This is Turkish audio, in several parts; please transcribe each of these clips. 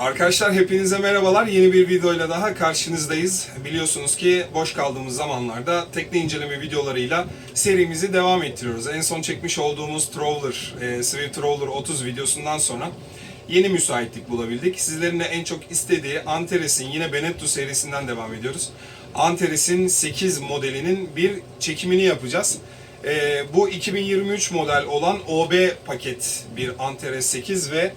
Arkadaşlar hepinize merhabalar. Yeni bir videoyla daha karşınızdayız. Biliyorsunuz ki boş kaldığımız zamanlarda tekne inceleme videolarıyla serimizi devam ettiriyoruz. En son çekmiş olduğumuz Trawler, e, Swift Trawler 30 videosundan sonra yeni müsaitlik bulabildik. Sizlerin de en çok istediği Antares'in yine Benettu serisinden devam ediyoruz. Antares'in 8 modelinin bir çekimini yapacağız. E, bu 2023 model olan OB paket bir Antares 8 ve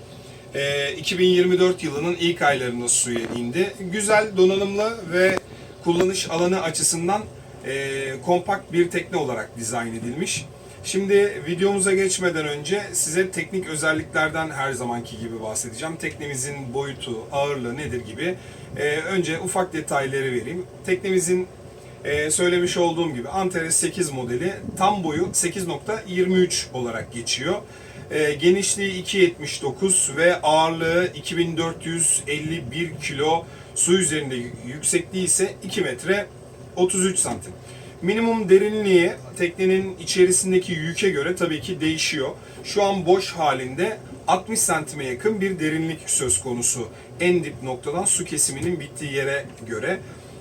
e, 2024 yılının ilk aylarında suya indi. Güzel, donanımlı ve kullanış alanı açısından e, kompakt bir tekne olarak dizayn edilmiş. Şimdi videomuza geçmeden önce size teknik özelliklerden her zamanki gibi bahsedeceğim. Teknemizin boyutu, ağırlığı nedir gibi. E, önce ufak detayları vereyim. Teknemizin ee, söylemiş olduğum gibi Antares 8 modeli tam boyu 8.23 olarak geçiyor. Ee, genişliği 2.79 ve ağırlığı 2451 kilo. Su üzerinde yüksekliği ise 2 metre 33 santim. Minimum derinliği teknenin içerisindeki yüke göre tabii ki değişiyor. Şu an boş halinde 60 santime yakın bir derinlik söz konusu. En dip noktadan su kesiminin bittiği yere göre.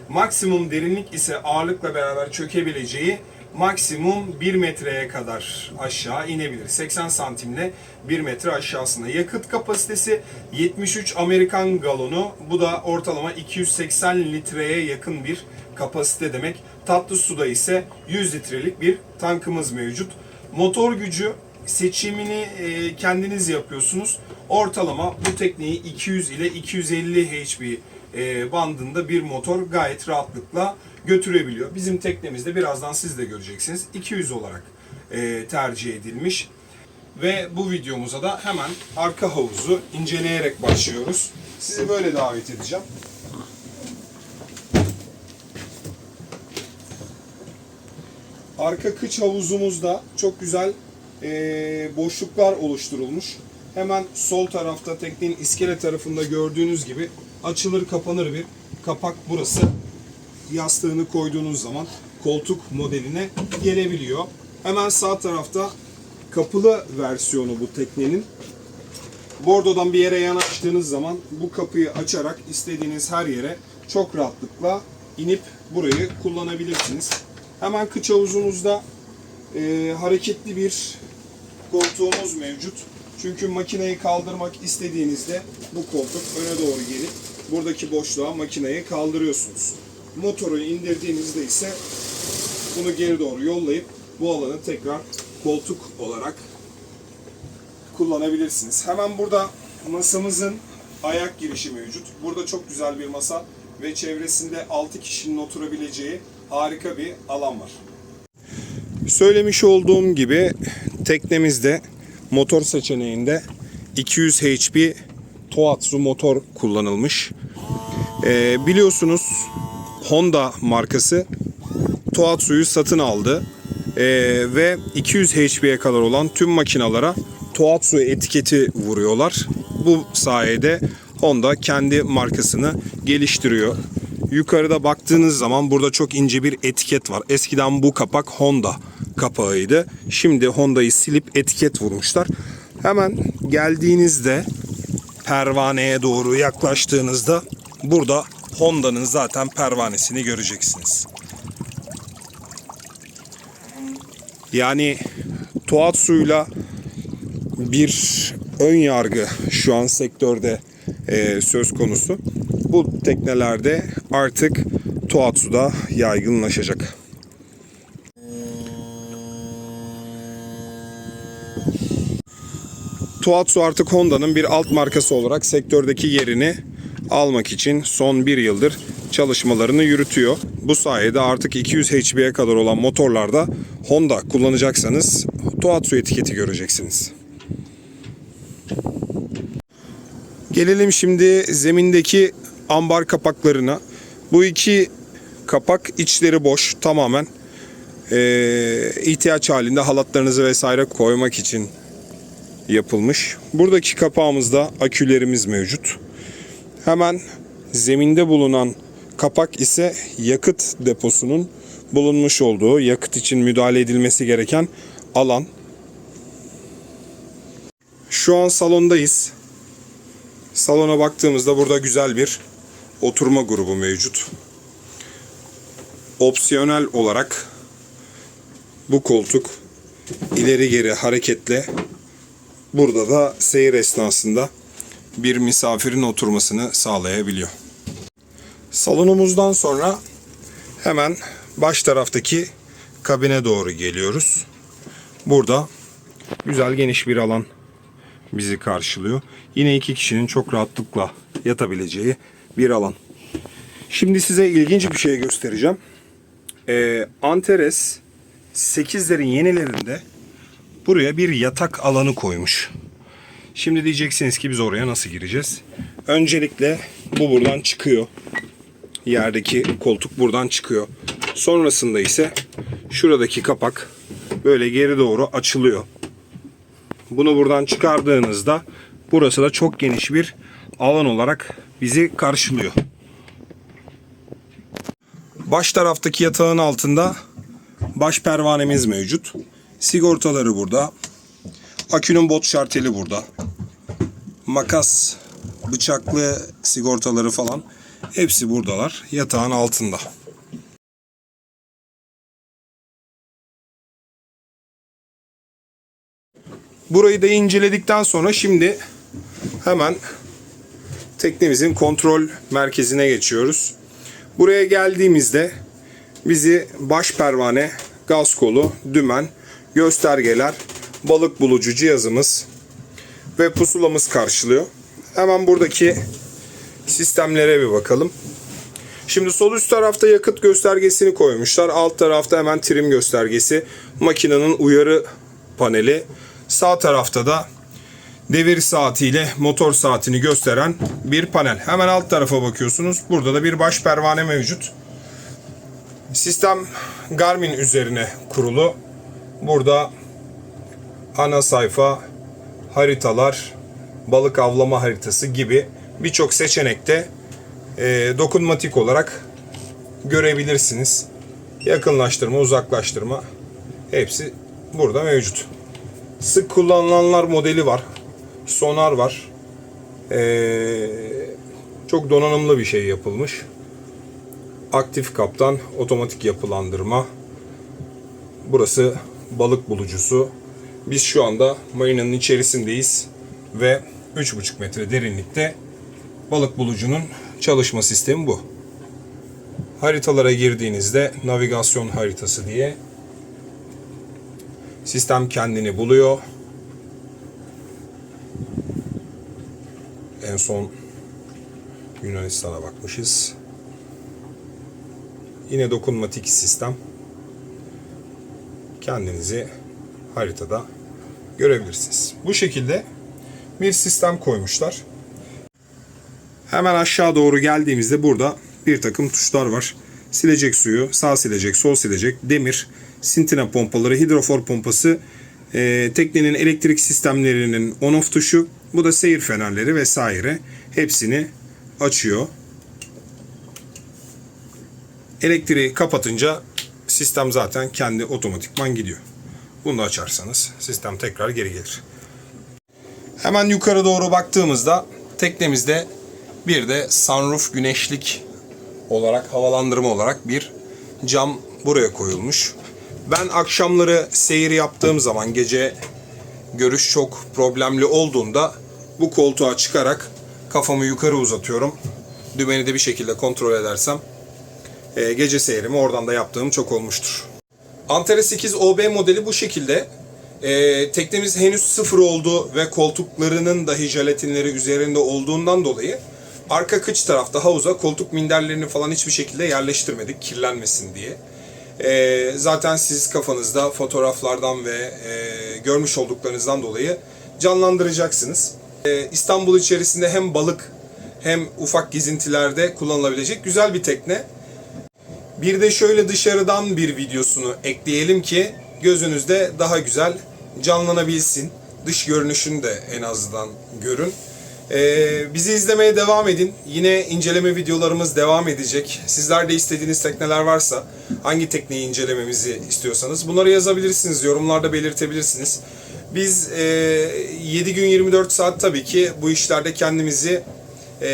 Maksimum derinlik ise ağırlıkla beraber çökebileceği maksimum 1 metreye kadar aşağı inebilir. 80 santimle 1 metre aşağısında. Yakıt kapasitesi 73 Amerikan galonu. Bu da ortalama 280 litreye yakın bir kapasite demek. Tatlı suda ise 100 litrelik bir tankımız mevcut. Motor gücü seçimini e, kendiniz yapıyorsunuz. Ortalama bu tekneyi 200 ile 250 HP e, bandında bir motor gayet rahatlıkla götürebiliyor. Bizim teknemizde birazdan siz de göreceksiniz 200 olarak e, tercih edilmiş. Ve bu videomuza da hemen arka havuzu inceleyerek başlıyoruz. Sizi böyle davet edeceğim. Arka kıç havuzumuzda çok güzel e, boşluklar oluşturulmuş. Hemen sol tarafta teknenin iskele tarafında gördüğünüz gibi açılır kapanır bir kapak burası. Yastığını koyduğunuz zaman koltuk modeline gelebiliyor. Hemen sağ tarafta kapılı versiyonu bu teknenin. Bordodan bir yere yanaştığınız zaman bu kapıyı açarak istediğiniz her yere çok rahatlıkla inip burayı kullanabilirsiniz. Hemen kıç havuzumuzda e, hareketli bir koltuğumuz mevcut. Çünkü makineyi kaldırmak istediğinizde bu koltuk öne doğru gelip buradaki boşluğa makineyi kaldırıyorsunuz. Motoru indirdiğinizde ise bunu geri doğru yollayıp bu alanı tekrar koltuk olarak kullanabilirsiniz. Hemen burada masamızın ayak girişi mevcut. Burada çok güzel bir masa ve çevresinde 6 kişinin oturabileceği harika bir alan var. Söylemiş olduğum gibi teknemizde motor seçeneğinde 200 HP Tohatsu motor kullanılmış. Ee, biliyorsunuz Honda markası Tohatsu'yu satın aldı Ee, ve 200 HP'ye kadar olan tüm makinalara Tohatsu etiketi vuruyorlar. Bu sayede Honda kendi markasını geliştiriyor. Yukarıda baktığınız zaman burada çok ince bir etiket var. Eskiden bu kapak Honda kapağıydı. Şimdi Honda'yı silip etiket vurmuşlar. Hemen geldiğinizde pervaneye doğru yaklaştığınızda burada Honda'nın zaten pervanesini göreceksiniz. Yani Tohatsu'yla bir ön yargı şu an sektörde e, söz konusu. Bu teknelerde artık Tohatsu'da yaygınlaşacak. Tohatsu artık Honda'nın bir alt markası olarak sektördeki yerini almak için son bir yıldır çalışmalarını yürütüyor. Bu sayede artık 200 HP'ye kadar olan motorlarda Honda kullanacaksanız Tohatsu etiketi göreceksiniz. Gelelim şimdi zemindeki ambar kapaklarına. Bu iki kapak içleri boş tamamen ee, ihtiyaç halinde halatlarınızı vesaire koymak için yapılmış. Buradaki kapağımızda akülerimiz mevcut. Hemen zeminde bulunan kapak ise yakıt deposunun bulunmuş olduğu, yakıt için müdahale edilmesi gereken alan. Şu an salondayız. Salona baktığımızda burada güzel bir oturma grubu mevcut. Opsiyonel olarak bu koltuk ileri geri hareketle burada da seyir esnasında bir misafirin oturmasını sağlayabiliyor. Salonumuzdan sonra hemen baş taraftaki kabine doğru geliyoruz. Burada güzel geniş bir alan bizi karşılıyor. Yine iki kişinin çok rahatlıkla yatabileceği bir alan. Şimdi size ilginç bir şey göstereceğim. Ee, Antares 8'lerin yenilerinde buraya bir yatak alanı koymuş. Şimdi diyeceksiniz ki biz oraya nasıl gireceğiz? Öncelikle bu buradan çıkıyor. Yerdeki koltuk buradan çıkıyor. Sonrasında ise şuradaki kapak böyle geri doğru açılıyor. Bunu buradan çıkardığınızda burası da çok geniş bir alan olarak bizi karşılıyor. Baş taraftaki yatağın altında baş pervanemiz mevcut. Sigortaları burada. Akünün bot şarteli burada. Makas, bıçaklı sigortaları falan hepsi buradalar. Yatağın altında. Burayı da inceledikten sonra şimdi hemen teknemizin kontrol merkezine geçiyoruz. Buraya geldiğimizde bizi baş pervane, gaz kolu, dümen, göstergeler, balık bulucu cihazımız ve pusulamız karşılıyor. Hemen buradaki sistemlere bir bakalım. Şimdi sol üst tarafta yakıt göstergesini koymuşlar. Alt tarafta hemen trim göstergesi, makinenin uyarı paneli. Sağ tarafta da devir saatiyle motor saatini gösteren bir panel. Hemen alt tarafa bakıyorsunuz. Burada da bir baş pervane mevcut. Sistem Garmin üzerine kurulu. Burada ana sayfa, haritalar, balık avlama haritası gibi birçok seçenekte e, dokunmatik olarak görebilirsiniz. Yakınlaştırma, uzaklaştırma hepsi burada mevcut. Sık kullanılanlar modeli var. Sonar var. Ee, çok donanımlı bir şey yapılmış. Aktif kaptan, otomatik yapılandırma. Burası balık bulucusu. Biz şu anda marinanın içerisindeyiz ve 3,5 metre derinlikte balık bulucunun çalışma sistemi bu. Haritalara girdiğinizde navigasyon haritası diye sistem kendini buluyor. En son Yunanistan'a bakmışız. Yine dokunmatik sistem. Kendinizi haritada görebilirsiniz. Bu şekilde bir sistem koymuşlar. Hemen aşağı doğru geldiğimizde burada bir takım tuşlar var. Silecek suyu, sağ silecek, sol silecek, demir, sintina pompaları, hidrofor pompası, e, teknenin elektrik sistemlerinin on-off tuşu, bu da seyir fenerleri vesaire. Hepsini açıyor. Elektriği kapatınca sistem zaten kendi otomatikman gidiyor. Bunu da açarsanız sistem tekrar geri gelir. Hemen yukarı doğru baktığımızda teknemizde bir de sunroof güneşlik olarak havalandırma olarak bir cam buraya koyulmuş. Ben akşamları seyir yaptığım zaman gece görüş çok problemli olduğunda bu koltuğa çıkarak kafamı yukarı uzatıyorum. Dümeni de bir şekilde kontrol edersem e, gece seyrimi oradan da yaptığım çok olmuştur. Antares 8 OB modeli bu şekilde. E, teknemiz henüz sıfır oldu ve koltuklarının dahi jelatinleri üzerinde olduğundan dolayı arka kıç tarafta havuza koltuk minderlerini falan hiçbir şekilde yerleştirmedik kirlenmesin diye. E, zaten siz kafanızda fotoğraflardan ve e, görmüş olduklarınızdan dolayı canlandıracaksınız. E, İstanbul içerisinde hem balık hem ufak gezintilerde kullanılabilecek güzel bir tekne. Bir de şöyle dışarıdan bir videosunu ekleyelim ki gözünüzde daha güzel canlanabilsin. Dış görünüşünü de en azından görün. Ee, bizi izlemeye devam edin. Yine inceleme videolarımız devam edecek. Sizler de istediğiniz tekneler varsa hangi tekneyi incelememizi istiyorsanız bunları yazabilirsiniz. Yorumlarda belirtebilirsiniz. Biz e, 7 gün 24 saat tabii ki bu işlerde kendimizi e,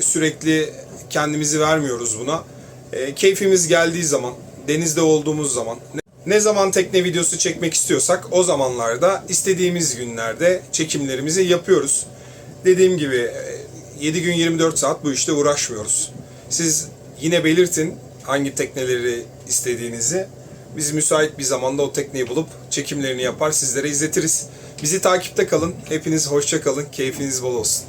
sürekli kendimizi vermiyoruz buna. E, keyfimiz geldiği zaman, denizde olduğumuz zaman, ne zaman tekne videosu çekmek istiyorsak o zamanlarda istediğimiz günlerde çekimlerimizi yapıyoruz. Dediğim gibi e, 7 gün 24 saat bu işte uğraşmıyoruz. Siz yine belirtin hangi tekneleri istediğinizi. Biz müsait bir zamanda o tekneyi bulup çekimlerini yapar sizlere izletiriz. Bizi takipte kalın. Hepiniz hoşça kalın. Keyfiniz bol olsun.